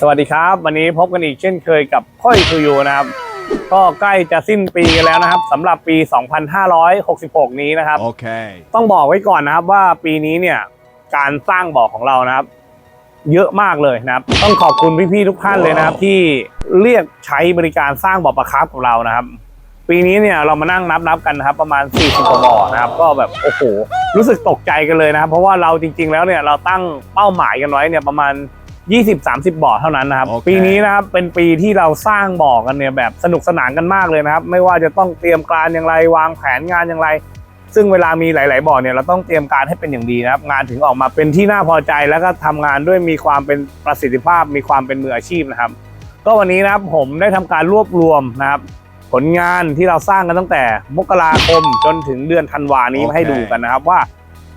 สวัสดีครับ วันนี้พบกันอีกเช่นเคยกับค่อยทูยูนะครับ ก็ใกล้จะสิ้นปีกันแล้วนะครับสำหรับปี 2566 นี้นะครับ Okay. ต้องบอกไว้ก่อนนะครับว่าปีนี้เนี่ยการสร้างบ่อของเรานะครับ เยอะมากเลยนะครับ ต้องขอบคุณพี่ๆทุกท่านเลยนะครับ ที่เรียกใช้บริการสร้างบ่อปลาคาร์ฟของเรานะครับ ปีนี้เนี่ยเรามานั่งนับนับๆกันนะครับ ประมาณ 40กว่าบ่อนะครับ ก็แบบโอ้โหรู้สึกตกใจกันเลยนะครับ เพราะว่าเราจริง ๆ แล้วเนี่ยเราตั้งเป้าหมายกันไว้เนี่ยประมาณ 20-30 บ่อเท่านั้นนะครับโอเคปีนี้นะครับเป็นปีที่เราสร้างบ่อกันเนี่ยแบบสนุกสนานกันมากเลยนะครับ ไม่ว่าจะต้องเตรียมการอย่างไรวางแผนงานอย่างไร ซึ่งเวลามีหลาย ๆ บ่อเนี่ยเราต้องเตรียมการให้เป็นอย่างดีนะครับ งานถึงออกมาเป็นที่น่าพอใจแล้วก็ทำงานด้วยมีความเป็นประสิทธิภาพ มีความเป็นมืออาชีพนะครับ ก็วันนี้นะครับผมได้ทำการรวบรวมนะครับ ผลงานที่เราสร้างกันตั้งแต่มกราคมจนถึงเดือนธันวานี้โอเคมาให้ดูกันนะครับว่า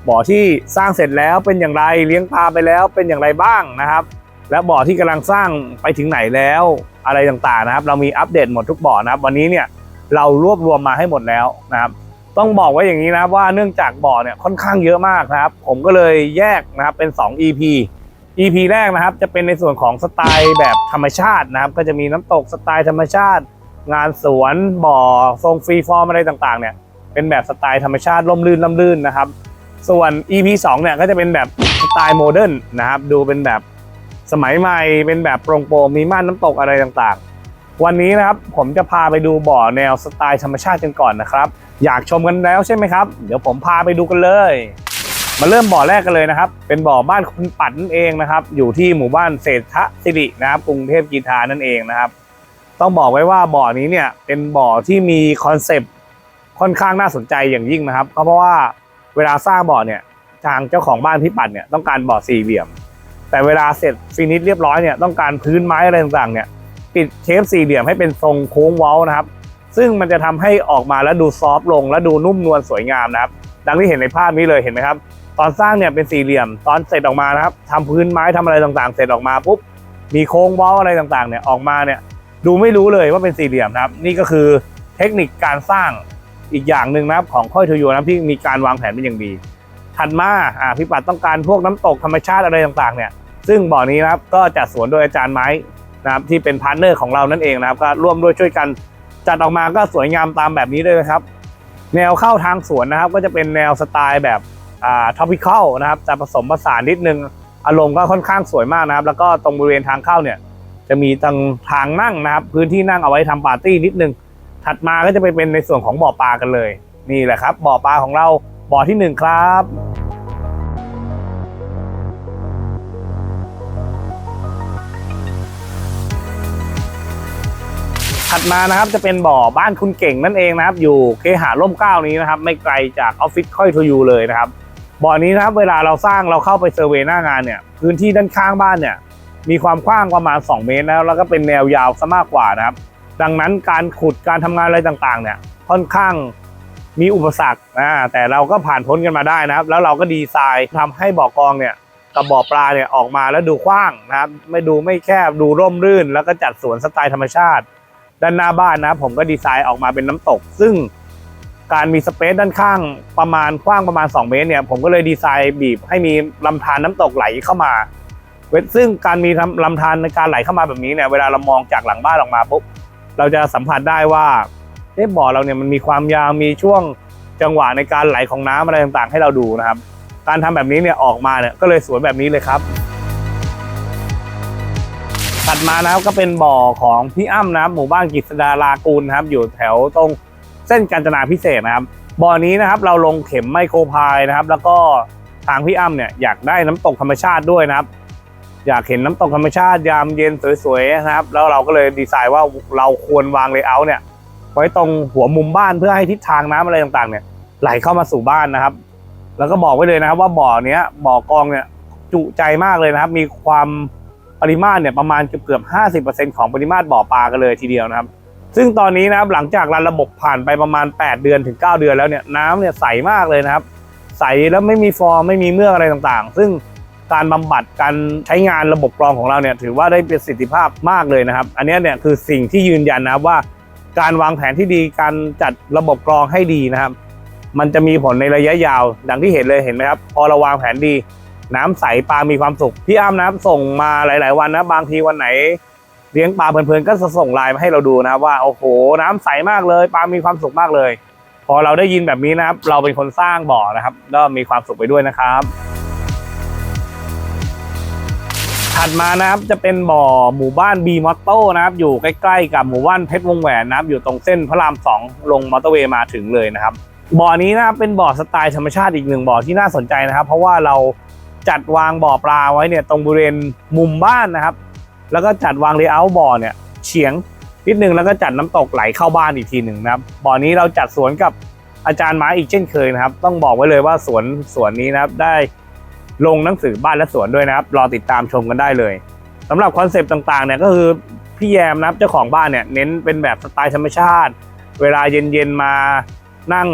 บ่อที่สร้างเสร็จแล้วเป็นอย่างไรเลี้ยงปลาไปแล้วเป็นอย่างไรบ้างนะครับ และบ่อที่กำลังสร้างไปถึงไหนแล้วอะไรต่างๆนะครับ เรามีอัปเดตหมดทุกบ่อนะครับ วันนี้เนี่ยเรารวบรวมมาให้หมดแล้วนะครับ ต้องบอกไว่าอย่างนี้นะว่าเนื่องจากบ่อเนี่ยค่อนข้างเยอะมากนะครับ ผมก็เลยแยกนะครับเป็น 2 EP EP แรกนะครับจะเป็นในส่วนของสไตล์แบบธรรมชาตินะครับ ก็จะมีน้ำตกสไตล์ธรรมชาติ งานสวนบ่อทรงฟรีฟอร์มอะไรต่างๆ เนี่ยเป็นแบบสไตล์ธรรมชาติร่มรื่นล่ำลื่นนะครับ ส่วน EP 2เนี่ยก็จะเป็นแบบสไตล์โมเดิร์นนะครับ ดูเป็นแบบ สมัยใหม่เป็นแบบโปร่งๆมีม่านน้ำตกอะไรต่างๆ วันนี้นะครับผมจะพาไปดูบ่อแนวสไตล์ธรรมชาติกันก่อนนะครับ อยากชมกันแล้วใช่ไหมครับ เดี๋ยวผมพาไปดูกันเลย มาเริ่มบ่อแรกกันเลยนะครับ เป็นบ่อบ้านคุณปัดนั่นเองนะครับ อยู่ที่หมู่บ้านเศรษฐสิรินะครับกรุงเทพกีทานั่นเองนะครับ ต้องบอกไว้ว่าบ่อนี้เนี่ยเป็นบ่อที่มีคอนเซปต์ค่อนข้างน่าสนใจอย่างยิ่งนะครับก็เพราะว่าเวลาสร้างบ่อเนี่ยทางเจ้าของบ้านพี่ปัดเนี่ยต้องการบ่อสี่เหลี่ยม แต่เวลาเสร็จฟินิชเรียบร้อยเนี่ยต้องการพื้นไม้อะไรต่างๆเนี่ยปิดเชฟสี่เหลี่ยมให้เป็นทรงโค้งเว้านะครับ ซึ่งมันจะทำให้ออกมาแล้วดูซอฟต์ลง และดูนุ่มนวลสวยงามนะครับ ดังที่เห็นในภาพนี้เลยเห็นไหมครับ ตอนสร้างเนี่ยเป็นสี่เหลี่ยม ตอนเสร็จออกมานะครับทำพื้นไม้ทำอะไรต่างๆ เสร็จออกมาปุ๊บมีโค้งเว้าอะไรต่างๆเนี่ยออกมาเนี่ยดูไม่รู้เลยว่าเป็นสี่เหลี่ยมนะครับ นี่ก็คือเทคนิคการสร้างอีกอย่างหนึ่งนะครับของค่อยทยูนะครับที่มีการวางแผนเป็นอย่างดีถัดมาอ่าพี่ปัดต้องการพวกน้ำตกธรรมชาติอะไรต่างๆเนี่ย ซึ่งบ่อนี้นะครับก็จัดสวนโดยอาจารย์ไม้นะครับที่เป็นพาร์ทเนอร์ของเรานั่นเองนะครับ ก็ร่วมด้วยช่วยกันจัดออกมาก็สวยงามตามแบบนี้เลยนะครับ แนวเข้าทางสวนนะครับ ก็จะเป็นแนวสไตล์แบบอ่าท็อปิคอลนะครับจะผสมผสานนิดนึงอารมณ์ก็ค่อนข้างสวยมากนะครับ แล้วก็ตรงบริเวณทางเข้าเนี่ย จะมีทางทางนั่งนะครับ พื้นที่นั่งเอาไว้ทำปาร์ตี้นิดนึง ถัดมาก็จะไปเป็นในส่วนของบ่อปลากันเลย นี่แหละครับ บ่อปลาของเราบ่อที่หนึ่งครับ ถัดมานะครับจะเป็นบ่อบ้านคุณเก่งนั่นเองนะครับ อยู่เคหาร่มเก้านี้นะครับ ไม่ไกลจากออฟฟิศค่อยทูยูเลยนะครับบ่อนี้นะครับเวลาเราสร้างเราเข้าไปเซอร์เวยหน้างานเนี่ยพื้นที่ด้านข้างบ้านเนี่ยมีความกว้างประมาณ 2 เมตรแล้วแล้วก็เป็นแนวยาวซะมากกว่านะครับ ดังนั้นการขุดการทำงานอะไรต่างๆ เนี่ยค่อนข้างมีอุปสรรคนะแต่เราก็ผ่านพ้นกันมาได้นะครับ แล้วเราก็ดีไซน์ทำให้บ่อกองเนี่ยกับบ่อปลาเนี่ยออกมาแล้วดูกว้างนะครับ ไม่ดูไม่แคบดูร่มรื่น แล้วก็จัดสวนสไตล์ธรรมชาติ ด้านหน้าบ้านนะครับผมก็ดีไซน์ออกมาเป็นน้ำตก ซึ่งการมีสเปซด้านข้างประมาณกว้างประมาณ 2 เมตรเนี่ยผมก็เลยดีไซน์บีบให้มีลำธารน้ำตกไหลเข้ามาซึ่งการมีลำธารในการไหลเข้ามาแบบนี้เนี่ยเวลาเรามองจากหลังบ้านออกมาปุ๊บเราจะสัมผัสได้ว่าเอ๊ะบ่อเราเนี่ยมันมีความยาวมีช่วงจังหวะในการไหลของน้ำอะไรต่างๆ ให้เราดูนะครับ การทำแบบนี้เนี่ยออกมาเนี่ยก็เลยสวยแบบนี้เลยครับ ถัดมานะครับก็เป็นบ่อของพี่อ้ำนะครับหมู่บ้านกฤษดาลากูลนะครับ อยู่แถวตรงเส้นกาญจนาพิเศษนะครับบ่อนี้นะครับเราลงเข็มไมโครพายนะครับ แล้วก็ทางพี่อ้ำเนี่ยอยากได้น้ำตกธรรมชาติด้วยนะครับ อยากเห็นน้ำตกธรรมชาติยามเย็นสวยๆนะครับ แล้วเราก็เลยดีไซน์ว่าเราควรวางเลเยอร์เนี่ย ไว้ตรงหัวมุมบ้านเพื่อให้ทิศทางน้ำอะไรต่างๆ เนี่ย ไหลเข้ามาสู่บ้านนะครับ แล้วก็บอกไว้เลยนะครับว่าบ่อเนี้ยบ่อกองเนี่ยจุใจมากเลยนะครับ มีความ ปริมาตรเนี่ยประมาณเกือบเกือบห้าสิบเปอร์เซ็นของปริมาตรบ่อปลากันเลยทีเดียวนะครับ ซึ่งตอนนี้นะครับหลังจากรันระบบผ่านไปประมาณ 8 เดือนถึง 9 เดือนแล้วเนี่ยน้ำเนี่ยใสมากเลยนะครับ ใสแล้วไม่มีฟองไม่มีเมือกอะไรต่างๆ ซึ่งการบำบัดการใช้งานระบบกรองของเราเนี่ยถือว่าได้ประสิทธิภาพมากเลยนะครับ อันนี้เนี่ยคือสิ่งที่ยืนยันนะครับว่า การวางแผนที่ดีการจัดระบบกรองให้ดีนะครับ มันจะมีผลในระยะยาว ดังที่เห็นเลยเห็นไหมครับ พอเราวางแผนดี น้ำใสปลามีความสุข พี่อ้ำนะส่งมาหลาย ๆ วันนะ บางทีวันไหน เลี้ยงปลาเพลินๆก็จะส่งไลน์มาให้เราดูนะว่าโอ้โห น้ำใสมากเลยปลามีความสุขมากเลย พอเราได้ยินแบบนี้นะครับ เราเป็นคนสร้างบ่อนะครับก็มีความสุขไปด้วยนะครับถัดมานะครับจะเป็นบ่อหมู่บ้านบีมอตโต้นะครับ อยู่ใกล้ๆกับหมู่บ้านเพชรวงแหวนนะครับ อยู่ตรงเส้นพระรามสองลงมอเตอร์เวย์มาถึงเลยนะครับบ่อนี้นะครับเป็นบ่อสไตล์ธรรมชาติอีกหนึ่งบ่อที่น่าสนใจนะครับ เพราะว่าเรา จัดวางบ่อปลาไว้เนี่ยตรงบริเวณมุมบ้านนะครับ แล้วก็จัดวางเลเยอร์บ่อเนี่ยเฉียงนิดนึงแล้วก็จัดน้ำตกไหลเข้าบ้านอีกทีหนึ่งนะครับบ่อนี้เราจัดสวนกับอาจารย์ไม้อีกเช่นเคยนะครับ ต้องบอกไว้เลยว่าสวนสวนนี้นะครับได้ลงหนังสือบ้านและสวนด้วยนะครับ รอติดตามชมกันได้เลยสำหรับคอนเซปต์ต่างๆเนี่ยก็คือพี่แยมนะครับเจ้าของบ้านเนี่ยเน้นเป็นแบบสไตล์ธรรมชาติ เวลาเย็นๆมานั่ง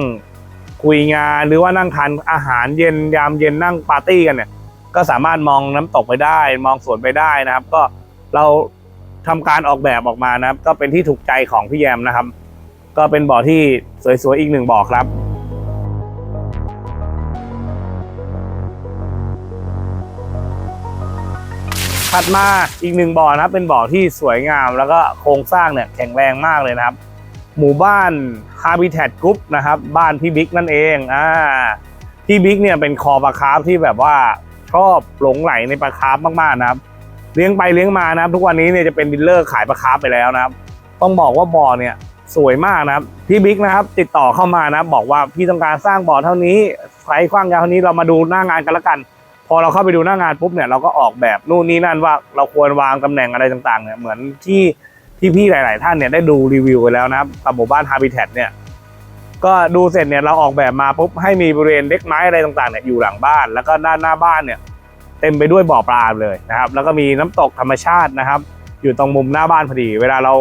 คุยงานหรือว่านั่งทานอาหารเย็นยามเย็นนั่งปาร์ตี้กันเนี่ย ก็สามารถมองน้ำตกไปได้ มองสวนไปได้นะครับ ก็เราทำการออกแบบออกมานะครับ ก็เป็นที่ถูกใจของพี่แยมนะครับ ก็เป็นบ่อที่สวยๆอีกหนึ่งบ่อครับถัดมาอีกหนึ่งบ่อนะครับ เป็นบ่อที่สวยงาม แล้วก็โครงสร้างเนี่ยแข็งแรงมากเลยนะครับ หมู่บ้าน Habitat Group นะครับ บ้านพี่บิ๊กนั่นเองอ่าพี่บิ๊กเนี่ยเป็นคอปลาคาร์ฟที่แบบว่า ชอบหลงไหลในปลาคาร์ฟมากๆนะครับ เลี้ยงไปเลี้ยงมานะครับ ทุกวันนี้เนี่ยจะเป็นดิลเลอร์ขายปลาคาร์ฟไปแล้วนะครับ ต้องบอกว่าบ่อเนี่ยสวยมากนะครับพี่บิ๊กนะครับ ติดต่อเข้ามานะบอกว่าพี่ต้องการสร้างบ่อเท่านี้ไซส์กว้างยาวเท่านี้เรามาดูหน้างานกันละกัน พอเราเข้าไปดูหน้างานปุ๊บเนี่ยเราก็ออกแบบนู่นนี่นั่นว่าเราควรวางตำแหน่งอะไรต่างๆเนี่ยเหมือนที่พี่ๆหลาย ๆ ท่านเนี่ยได้ดูรีวิวไปแล้วนะครับกับหมู่บ้าน Habitat เนี่ย ก็ดูเสร็จเนี่ยเราออกแบบมาปุ๊บให้มีบริเวณเล็กไม้อะไรต่างๆเนี่ยอยู่หลังบ้าน แล้วก็ด้านหน้าบ้านเนี่ยเต็มไปด้วยบ่อปลาเลยนะครับ แล้วก็มีน้ำตกธรรมชาตินะครับ อยู่ตรงมุมหน้าบ้านพอดี เวลาเรา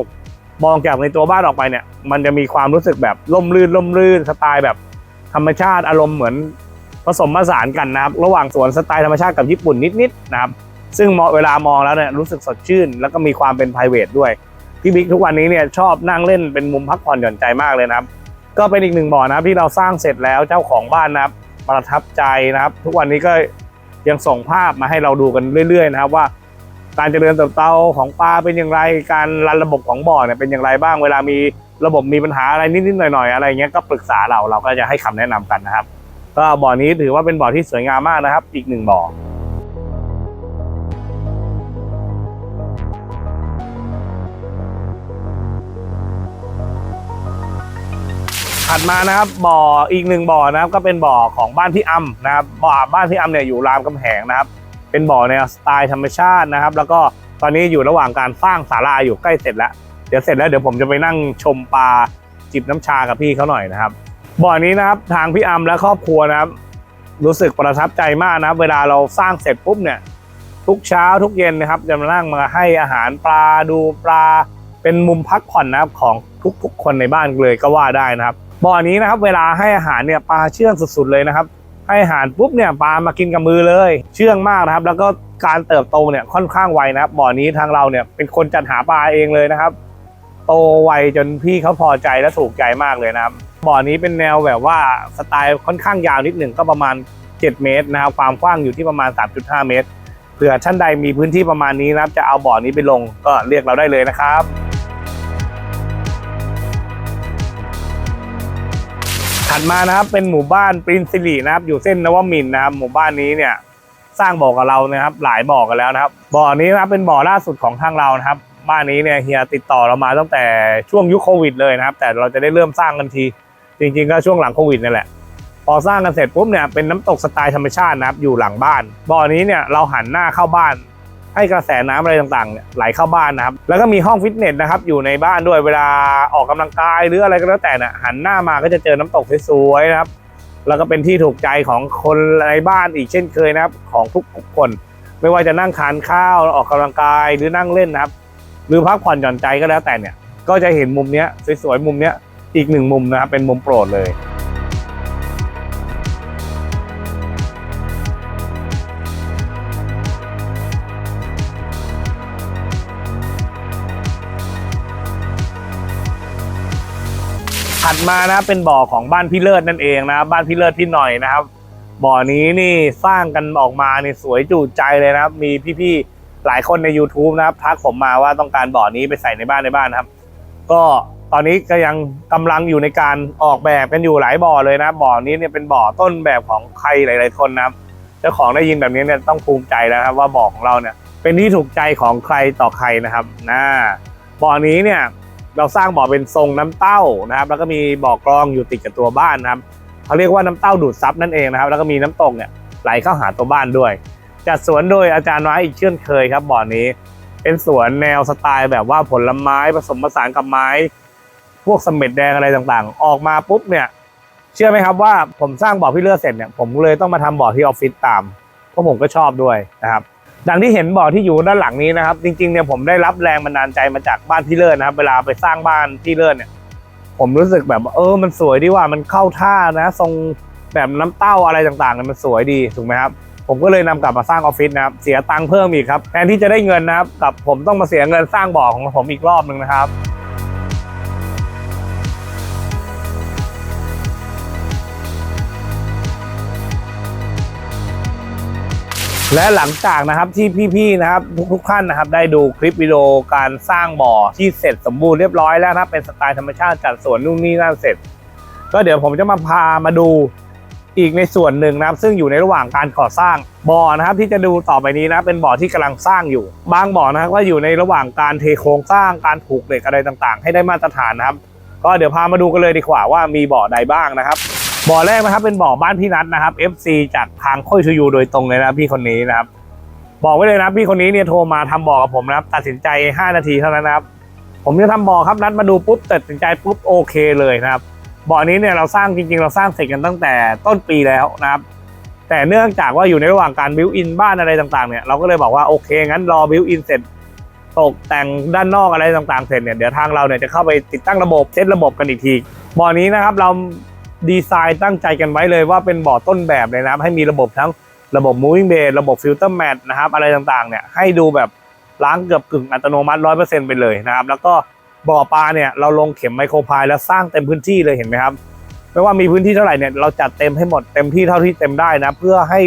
มองจากในตัวบ้านออกไปเนี่ย มันจะมีความรู้สึกแบบล่มลื่นล่มลื่นสไตล์แบบธรรมชาติอารมณ์เหมือนผสมผสานกันนะครับ ระหว่างสวนสไตล์ธรรมชาติกับญี่ปุ่นนิดๆนะครับ ซึ่งมองเวลามองแล้วเนี่ยรู้สึกสดชื่น แล้วก็มีความเป็น p r i v a t ด้วยพี่บิ๊กทุกวันนี้เนี่ยชอบนั่งเล่นเป็นมุมพักผ่อนหย่อนใจมากเลยนะครับ ก็เป็นอีกหนึ่งบ่อนะครับที่เราสร้างเสร็จแล้วเจ้าของบ้านนะครับประทับใจนะครับ ทุกวันนี้ก็ยังส่งภาพมาให้เราดูกันเรื่อย ๆ นะครับว่า การเจริญเติบโตของปลาเป็นอย่างไร การรันระบบของบ่อเนี่ยเป็นอย่างไรบ้างเวลามีระบบมีปัญหาอะไรนิดๆหน่อยๆอะไรเงี้ยก็ปรึกษาเราเราก็จะให้คำแนะนำกันนะครับ ก็บ่อนี้ถือว่าเป็นบ่อที่สวยงามมากนะครับ อีกหนึ่งบ่อ ถัดมานะครับบ่ออีกหนึ่งบ่อนะครับก็เป็นบ่อของบ้านพี่อัมนะครับบ่อบ้านพี่อัมเนี่ยอยู่รามคำแหงนะครับ เป็นบ่อแนวสไตล์ธรรมชาตินะครับ แล้วก็ตอนนี้อยู่ระหว่างการสร้างศาลาอยู่ใกล้เสร็จแล้ว เดี๋ยวเสร็จแล้วเดี๋ยวผมจะไปนั่งชมปลาจิบน้ำชากับพี่เขาหน่อยนะครับ บ่อนี้นะครับทางพี่อัมและครอบครัวนะครับ รู้สึกประทับใจมากนะครับ เวลาเราสร้างเสร็จปุ๊บเนี่ยทุกเช้าทุกเย็นนะครับจะมานั่งมาให้อาหารปลาดูปลาเป็นมุมพักผ่อนนะครับของทุกๆ คนในบ้านเลยก็ว่าได้นะครับ บ่อนี้นะครับ เวลาให้อาหารเนี่ยปลาเชื่องสุดๆเลยนะครับ ให้อาหารปุ๊บเนี่ยปลามากินกับมือเลย เชื่องมากนะครับ แล้วก็การเติบโตเนี่ยค่อนข้างไวนะครับบ่อนี้ทางเราเนี่ยเป็นคนจัดหาปลาเองเลยนะครับ โตไวจนพี่เขาพอใจและถูกใจมากเลยนะครับบ่อนี้เป็นแนวแบบว่าสไตล์ค่อนข้างยาวนิดหนึ่งก็ประมาณ 7 เมตรนะครับความกว้างอยู่ที่ประมาณ 3.5 เมตรเผื่อท่านใดมีพื้นที่ประมาณนี้นะครับ จะเอาบ่อนี้ไปลงก็เรียกเราได้เลยนะครับ ถัดมานะครับเป็นหมู่บ้านปรินซิลีนะครับ อยู่เส้นนวมินทร์นะครับ หมู่บ้านนี้เนี่ยสร้างบ่อกับเรานะครับ หลายบ่อกันแล้วนะครับ บ่อนี้นะครับเป็นบ่อล่าสุดของทางเรานะครับ บ้านนี้เนี่ยเฮียติดต่อเรามาตั้งแต่ช่วงยุคโควิดเลยนะครับ แต่เราจะได้เริ่มสร้างกันที จริง ๆ ก็ช่วงหลังโควิดนี่แหละพอสร้างกันเสร็จปุ๊บเนี่ยเป็นน้ำตกสไตล์ธรรมชาตินะครับอยู่หลังบ้าน บ่อนี้เนี่ยเราหันหน้าเข้าบ้าน ให้กระแสน้ำอะไรต่างๆเนี่ยไหลเข้าบ้านนะครับ แล้วก็มีห้องฟิตเนสนะครับอยู่ในบ้านด้วยเวลาออกกำลังกายหรืออะไรก็แล้วแต่น่ะหันหน้ามาก็จะเจอน้ำตกสวยๆนะครับ แล้วก็เป็นที่ถูกใจของคนในบ้านอีกเช่นเคยนะครับ ของทุกๆคน ไม่ว่าจะนั่งทานข้าวออกกำลังกายหรือนั่งเล่นนะครับ หรือพักผ่อนหย่อนใจก็แล้วแต่เนี่ย ก็จะเห็นมุมเนี้ยสวยๆมุมเนี้ยอีกหนึ่งมุมนะครับเป็นมุมโปรดเลย ถัดมานะเป็นบ่อของบ้านพี่เลิศนั่นเองนะครับบ้านพี่เลิศพี่หน่อยนะครับ บ่อนี้นี่สร้างกันออกมาเนี่สวยจูใจเลยนะครับ มีพี่ๆหลายคนใน YouTube นะครับทักผมมาว่าต้องการบ่อนี้ไปใส่ในบ้านในบ้านครับ ก็ตอนนี้ก็ยังกำลังอยู่ในการออกแบบกันอยู่หลายบ่อเลยนะบ่อนี้เนี่ยเป็นบ่อต้นแบบของใครหลาย ๆ คนนะครับเจ้าของได้ยินแบบนี้เนี่ยต้องภูมิใจแล้วครับว่าบ่อของเราเนี่ยเป็นที่ถูกใจของใครต่อใครนะครับนะบ่อนี้เนี่ย เราสร้างบ่อเป็นทรงน้ำเต้านะครับ แล้วก็มีบ่อกรองอยู่ติดกับตัวบ้านนะครับเขาเรียกว่าน้ำเต้าดูดซับนั่นเองนะครับ แล้วก็มีน้ำตกเนี่ยไหลเข้าหาตัวบ้านด้วย จัดสวนโดยอาจารย์ไว้อีกเช่นเคยครับบ่อนี้ เป็นสวนแนวสไตล์แบบว่าผลไม้ผสมผสานกับไม้ พวกสม็ดแดงอะไรต่างๆ ออกมาปุ๊บเนี่ยเชื่อไหมครับว่าผมสร้างบ่อพี่เลือดเสร็จเนี่ยผมเลยต้องมาทำบ่อที่ออฟฟิศตามเพราะผมก็ชอบด้วยนะครับ ดังที่เห็นบ่อที่อยู่ด้านหลังนี้นะครับ จริงๆเนี่ยผมได้รับแรงบันดาลใจมาจากบ้านพี่เลิศนะครับ เวลาไปสร้างบ้านพี่เลิศเนี่ย ผมรู้สึกแบบว่าเออ มันสวยดีว่ามันเข้าท่านะ ทรงแบบน้ำเต้าอะไรต่างๆเนี่ยมันสวยดีถูกไหมครับผมก็เลยนำกลับมาสร้างออฟฟิศนะครับ เสียตังค์เพิ่มอีกครับแทนที่จะได้เงินนะครับกับผมต้องมาเสียเงินสร้างบ่อของผมอีกรอบหนึ่งนะครับ และหลังจากนะครับที่พี่ๆนะครับทุกๆท่านนะครับ ได้ดูคลิปวิดีโอการสร้างบ่อที่เสร็จสมบูรณ์เรียบร้อยแล้วนะครับเป็นสไตล์ธรรมชาติจัดสวนนู่นนี่นั่นเสร็จ ก็เดี๋ยวผมจะมาพามาดูอีกในส่วนหนึ่งนะครับซึ่งอยู่ในระหว่างการก่อสร้างบ่อนะครับที่จะดูต่อไปนี้นะเป็นบ่อที่กำลังสร้างอยู่ บางบ่อนะครับก็อยู่ในระหว่างการเทโครงสร้างการผูกเหล็กอะไรต่างๆ ให้ได้มาตรฐานนะครับ ก็เดี๋ยวพามาดูกันเลยดีกว่าว่ามีบ่อใดบ้างนะครับ บ่อแรกนะครับเป็นบ่อบ้านพี่นัทนะครับ FC จากทางค่อยทูยูโดยตรงเลยนะพี่คนนี้นะครับ บอกไว้เลยนะพี่คนนี้เนี่ยโทรมาทำบ่อกับผมนะครับ ตัดสินใจ 5 นาทีเท่านั้นนะครับ ผมจะทำบ่อครับนัดมาดูปุ๊บตัดสินใจปุ๊บโอเคเลยนะครับบ่อนี้เนี่ยเราสร้างจริงๆ เราสร้างเสร็จกันตั้งแต่ต้นปีแล้วนะครับ แต่เนื่องจากว่าอยู่ในระหว่างการบิวอินบ้านอะไรต่างๆเนี่ยเราก็เลยบอกว่าโอเคงั้นรอบิวอินเสร็จตกแต่งด้านนอกอะไรต่างๆเสร็จเนี่ยเดี๋ยวทางเราเนี่ยจะเข้าไปติดตั้งระบบเซตระบบกันอีกทีบ่อนี้นะครับเรา ดีไซน์ตั้งใจกันไว้เลยว่าเป็นบ่อต้นแบบเลยนะครับให้มีระบบทั้งระบบ moving bed ระบบ filter mat นะครับอะไรต่างๆเนี่ยให้ดูแบบล้างเกือบกึ่งอัตโนมัติ100%ไปเลยนะครับ แล้วก็บ่อปลาเนี่ยเราลงเข็มไมโครพายแล้วสร้างเต็มพื้นที่เลยเห็นไหมครับไม่ว่ามีพื้นที่เท่าไหร่เนี่ยเราจัดเต็มให้หมดเต็มที่เท่าที่เต็มได้นะ เพื่อให้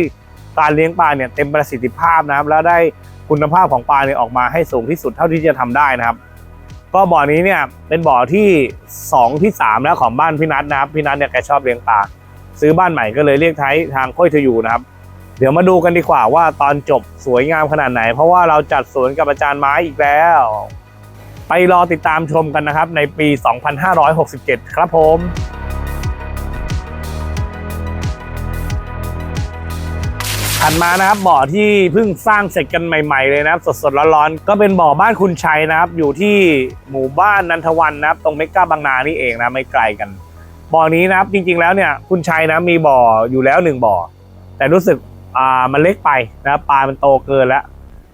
การเลี้ยงปลาเนี่ยเต็มประสิทธิภาพนะครับ แล้วได้คุณภาพของปลาเนี่ยออกมาให้สูงที่สุดเท่าที่จะทำได้นะครับ ก็บ่อนี้เนี่ยเป็นบ่อที่สองที่สามแล้วของบ้านพี่นัทนะครับพี่นัทเนี่ยแกชอบเลี้ยงปลาซื้อบ้านใหม่ก็เลยเรียกใช้ทางค่อยทยูนะครับ เดี๋ยวมาดูกันดีกว่าว่าตอนจบสวยงามขนาดไหน เพราะว่าเราจัดสวนกับอาจารย์ไม้อีกแล้ว ไปรอติดตามชมกันนะครับในปี 2567 ครับผม ถัดมานะครับบ่อที่เพิ่งสร้างเสร็จกันใหม่ ๆ เลยนะครับ สดๆร้อนๆก็เป็นบ่อบ้านคุณชัยนะครับ อยู่ที่หมู่บ้านนันทวันนะครับ ตรงเมกาบางนานี่เองนะไม่ไกลกัน บ่อนี้นะครับจริงๆแล้วเนี่ยคุณชัยนะมีบ่ออยู่แล้วหนึ่งบ่อ แต่รู้สึกอ่ามันเล็กไปนะปลามันโตเกินแล้ว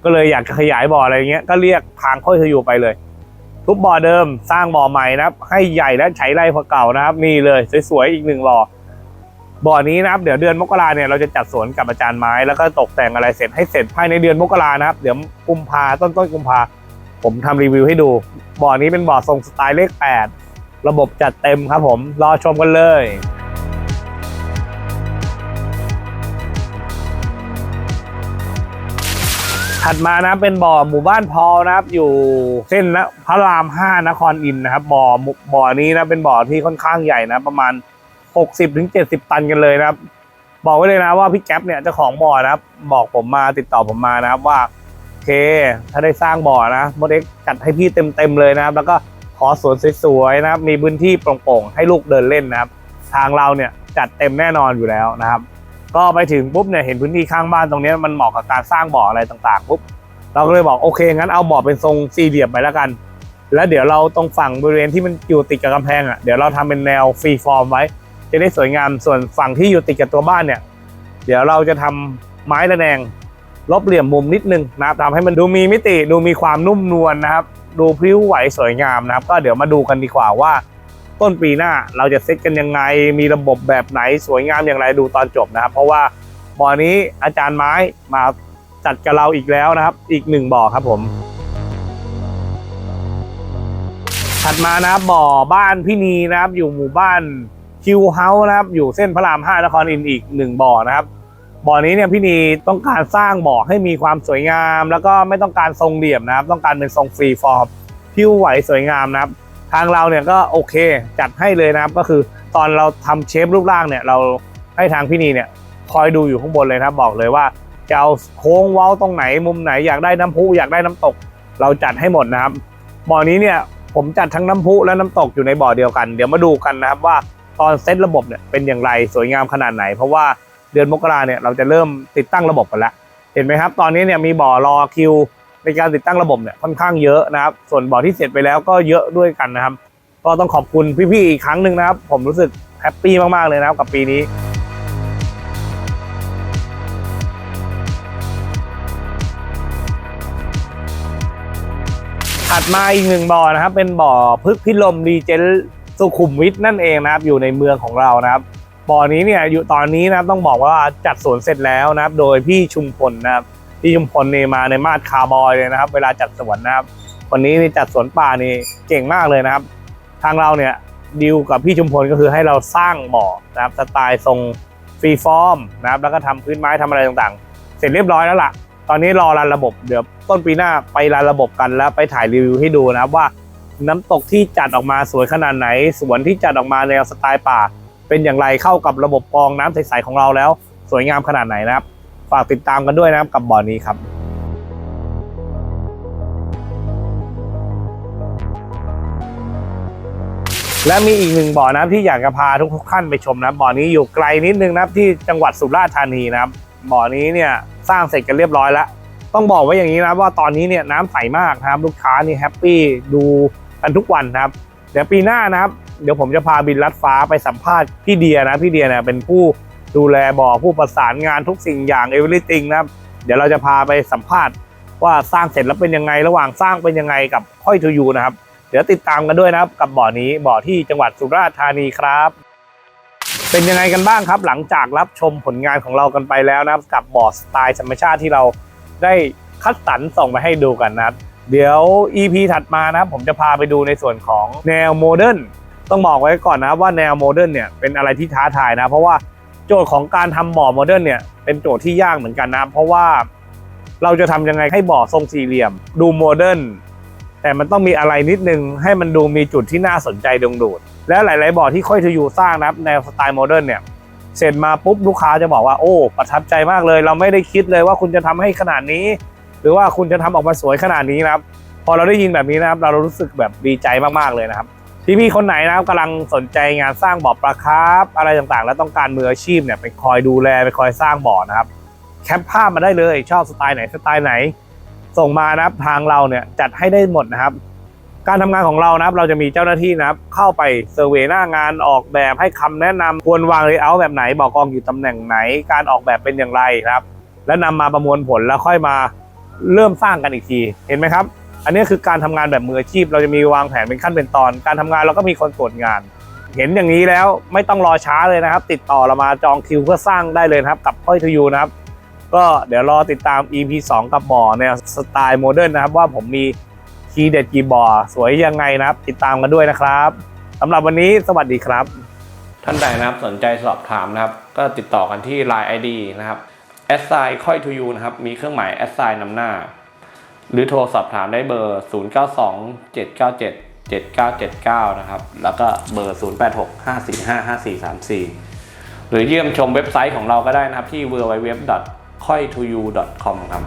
ก็เลยอยากจะขยายบ่ออะไรเงี้ยก็เรียกทางค่อยทยูไปเลย ทุบบ่อเดิมสร้างบ่อใหม่นะครับ ให้ใหญ่และใช้ไรพอเก่านะครับนี่เลยสวยๆอีกหนึ่งบ่อ บ่อนี้นะครับเดี๋ยวเดือนมกราเนี่ยเราจะจัดสวนกับอาจารย์ไม้แล้วก็ตกแต่งอะไรเสร็จให้เสร็จภายในเดือนมกรานะครับ เดี๋ยวกุมภาต้นต้นกุมภาผมทำรีวิวให้ดู บ่อนี้เป็นบ่อทรงสไตล์เลข 8 ระบบจัดเต็มครับผมรอชมกันเลยถัดมานะเป็นบ่อหมู่บ้านพอนะครับ อยู่เส้นนะพระรามห้านครอินนะครับบ่อบ่อนี้นะเป็นบ่อที่ค่อนข้างใหญ่นะ ประมาณ 60ถึง70 ตันกันเลยนะครับ บอกไว้เลยนะว่าพี่แก๊ปเนี่ยเจ้าของบ่อนะครับ บอกผมมาติดต่อผมมานะครับว่าโอเค ถ้าได้สร้างบ่อนะโมเด็กจัดให้พี่เต็มๆเลยนะครับ แล้วก็ขอสวนสวยๆนะครับ มีพื้นที่โปร่งๆให้ลูกเดินเล่นนะครับ ทางเราเนี่ยจัดเต็มแน่นอนอยู่แล้วนะครับ ก็ไปถึงปุ๊บเนี่ยเห็นพื้นที่ข้างบ้านตรงนี้มันเหมาะกับการสร้างบ่ออะไรต่างๆปุ๊บเราก็เลยบอกโอเคงั้นเอาบ่อเป็นทรงสี่เหลี่ยมไปแล้วกัน แล้วเดี๋ยวเราตรงฝั่งบริเวณที่มันอยู่ติดกับกำแพงอะเดี๋ยวเราทำเป็นแนวฟรีฟอร์มไว้ จะได้สวยงามส่วนฝั่งที่อยู่ติดกับตัวบ้านเนี่ย เดี๋ยวเราจะทำไม้ระแนง ลบเหลี่ยมมุมนิดนึงนะครับทำให้มันดูมีมิติดูมีความนุ่มนวลนะครับ ดูพริ้วไหวสวยงามนะครับ ก็เดี๋ยวมาดูกันดีกว่าว่า ต้นปีหน้าเราจะเซตกันยังไง มีระบบแบบไหนสวยงามอย่างไรดูตอนจบนะครับ เพราะว่าบ่อนี้อาจารย์ไม้มาจัดกับเราอีกแล้วนะครับ อีกหนึ่งบ่อครับผมถัดมานะครับบ่อบ้านพี่นีนะครับ อยู่หมู่บ้าน คิวเฮาส์นะครับ อยู่เส้นพระราม5นครอินอีกหนึ่งบ่อนะครับ บ่อนี้เนี่ยพี่นีต้องการสร้างบ่อให้มีความสวยงาม แล้วก็ไม่ต้องการทรงเหลี่ยมนะครับ ต้องการเป็นทรงฟรีฟอร์มผิวไหวสวยงามนะครับ ทางเราเนี่ยก็โอเคจัดให้เลยนะครับ ก็คือตอนเราทำเชฟรูปร่างเนี่ย เราให้ทางพี่นีเนี่ยคอยดูอยู่ข้างบนเลยนะบบอกเลยว่าจะเอาโค้งเว้าตรงไหนมุมไหนอยากได้น้ำพุอยากได้น้ำตก เราจัดให้หมดนะครับบ่อนี้เนี่ยผมจัดทั้งน้ำพุและน้ำตกอยู่ในบ่อเดียวกัน เดี๋ยวมาดูกันนะครับว่า ตอนเซตระบบเนี่ยเป็นอย่างไรสวยงามขนาดไหน เพราะว่าเดือนมกราเนี่ยเราจะเริ่มติดตั้งระบบกันแล้ว เห็นไหมครับ ตอนนี้เนี่ยมีบ่อรอคิวในการติดตั้งระบบเนี่ยค่อนข้างเยอะนะครับ ส่วนบ่อที่เสร็จไปแล้วก็เยอะด้วยกันนะครับ ก็ต้องขอบคุณพี่ๆอีกครั้งหนึ่งนะครับ ผมรู้สึกแฮปปี้มากๆเลยนะครับกับปีนี้ถัดมาอีกหนึ่งบ่อนะครับ เป็นบ่อพึกพิลมรีเจน สุขุมวิทนั่นเองนะครับอยู่ในเมืองของเรานะครับบ่อนี้เนี่ยอยู่ตอนนี้นะครับต้องบอกว่าจัดสวนเสร็จแล้วนะครับ โดยพี่ชุมพลนะครับพี่ชุมพลนี่มาในมาดคาร์บอยเลยนะครับ เวลาจัดสวนนะครับคนนี้นี่จัดสวนป่านี่เก่งมากเลยนะครับ ทางเราเนี่ยดีลกับพี่ชุมพลก็คือให้เราสร้างบ่อนะครับสไตล์ทรงฟรีฟอร์มนะครับแล้วก็ทำพื้นไม้ทำอะไรต่างๆ เสร็จเรียบร้อยแล้วล่ะ ตอนนี้รอรันระบบเดี๋ยวต้นปีหน้าไปรันระบบกันแล้วไปถ่ายรีวิวให้ดูนะครับว่า น้ำตกที่จัดออกมาสวยขนาดไหน สวนที่จัดออกมาแนวสไตล์ป่า เป็นอย่างไรเข้ากับระบบกรองน้ำใสๆของเราแล้ว สวยงามขนาดไหนนะครับ ฝากติดตามกันด้วยนะครับกับบ่อนี้ครับและมีอีกหนึ่งบ่อนะครับที่อยากจะพาทุกๆท่านไปชมนะบ่อนี้อยู่ไกลนิดนึงนะที่จังหวัดสุราษฎร์ธานีนะครับบ่อนี้เนี่ยสร้างเสร็จกันเรียบร้อยแล้ว ต้องบอกไว้อย่างนี้นะว่าตอนนี้เนี่ยน้ำใสมากนะครับลูกค้านี่แฮปปี้ดู กันทุกวันนะครับ เดี๋ยวปีหน้านะครับ เดี๋ยวผมจะพาบินลัดฟ้าไปสัมภาษณ์พี่เดียนะพี่เดียเนี่ยเป็นผู้ดูแลบ่อผู้ประสานงานทุกสิ่งอย่างเอเวอร์ติงนะครับ เดี๋ยวเราจะพาไปสัมภาษณ์ว่าสร้างเสร็จแล้วเป็นยังไงระหว่างสร้างเป็นยังไงกับค่อยทูยูนะครับ เดี๋ยวติดตามกันด้วยนะครับ กับบ่อนี้บ่อที่จังหวัดสุราษฎร์ธานีครับ เป็นยังไงกันบ้างครับ หลังจากรับชมผลงานของเรากันไปแล้วนะครับ กับบ่อสไตล์ธรรมชาติที่เราได้คัดสรรส่งมาให้ดูกันนะครับ เดี๋ยว EP ถัดมานะครับผมจะพาไปดูในส่วนของแนวโมเดิร์นต้องบอกไว้ก่อนนะว่าแนวโมเดิร์นเนี่ยเป็นอะไรที่ท้าทายนะ เพราะว่าโจทย์ของการทำบ่อโมเดิร์นเนี่ยเป็นโจทย์ที่ยากเหมือนกันนะ เพราะว่าเราจะทำยังไงให้บ่อทรงสี่เหลี่ยม ดูโมเดิร์นแต่มันต้องมีอะไรนิดนึงให้มันดูมีจุดที่น่าสนใจดึงดูด และหลาย ๆ บ่อที่ค่อยทยูสร้างนะครับแนวสไตล์โมเดิร์นเนี่ยเสร็จมาปุ๊บลูกค้าจะบอกว่าโอ้ประทับใจมากเลย เราไม่ได้คิดเลยว่าคุณจะทำให้ขนาดนี้ รือว่าคุณจะทำออกมาสวยขนาดนี้นะครับ พอเราได้ยินแบบนี้นะครับ เรารู้สึกแบบดีใจมากๆเลยนะครับพี่ๆคนไหนนะครับกำลังสนใจงานสร้างบ่อปลาคาร์ฟอะไรต่างๆ แล้วต้องการมืออาชีพเนี่ยไปคอยดูแลไปคอยสร้างบ่อนะครับ แคปภาพมาได้เลยชอบสไตล์ไหนสไตล์ไหน ส่งมานะครับทางเราเนี่ยจัดให้ได้หมดนะครับ การทำงานของเรานะครับ เราจะมีเจ้าหน้าที่นะครับ เข้าไปเซอร์เวยหน้างานออกแบบให้คำแนะนำควรวางเลเยอร์แบบไหนบอกกองอยู่ตำแหน่งไหน การออกแบบเป็นอย่างไรครับ แล้วนำมาประมวลผลแล้วค่อยมา เริ่มสร้างกันอีกที เห็นไหมครับ อันนี้คือการทำงานแบบมืออาชีพ เราจะมีวางแผนเป็นขั้นเป็นตอน การทำงานเราก็มีคนตรวจงาน เห็นอย่างนี้แล้วไม่ต้องรอช้าเลยนะครับ ติดต่อเรามาจองคิวเพื่อสร้างได้เลยครับ กับค่อยทยูนะครับ ก็เดี๋ยวรอติดตาม EP 2 กับบ่อแนวสไตล์โมเดิร์นนะครับ ว่าผมมีคีย์เด็ดกี่บ่อสวยยังไงนะครับ ติดตามกันด้วยนะครับสำหรับวันนี้สวัสดีครับ ท่านใดนะครับสนใจสอบถามนะครับ ก็ติดต่อกันที่ Line ID นะครับ s i ค่อย to you นะครับ มีเครื่องหมาย s i นำหน้า หรือโทรสอบถามได้เบอร์ 092 797 7979 นะครับ แล้วก็เบอร์ 086 545 5434 หรือเยี่ยมชมเว็บไซต์ของเราก็ได้นะครับที่ www. ค่อย to you com ครับ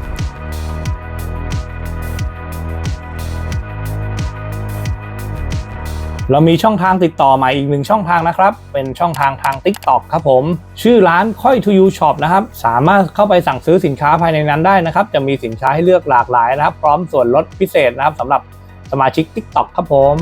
เรามีช่องทางติดต่อใหม่อีกหนึ่งช่องทางนะครับ เป็นช่องทางทาง TikTok ครับผม ชื่อร้านค่อยทูยูช็อปนะครับ สามารถเข้าไปสั่งซื้อสินค้าภายในนั้นได้นะครับ จะมีสินค้าให้เลือกหลากหลายนะครับ พร้อมส่วนลดพิเศษนะครับสำหรับสมาชิก TikTok ครับผม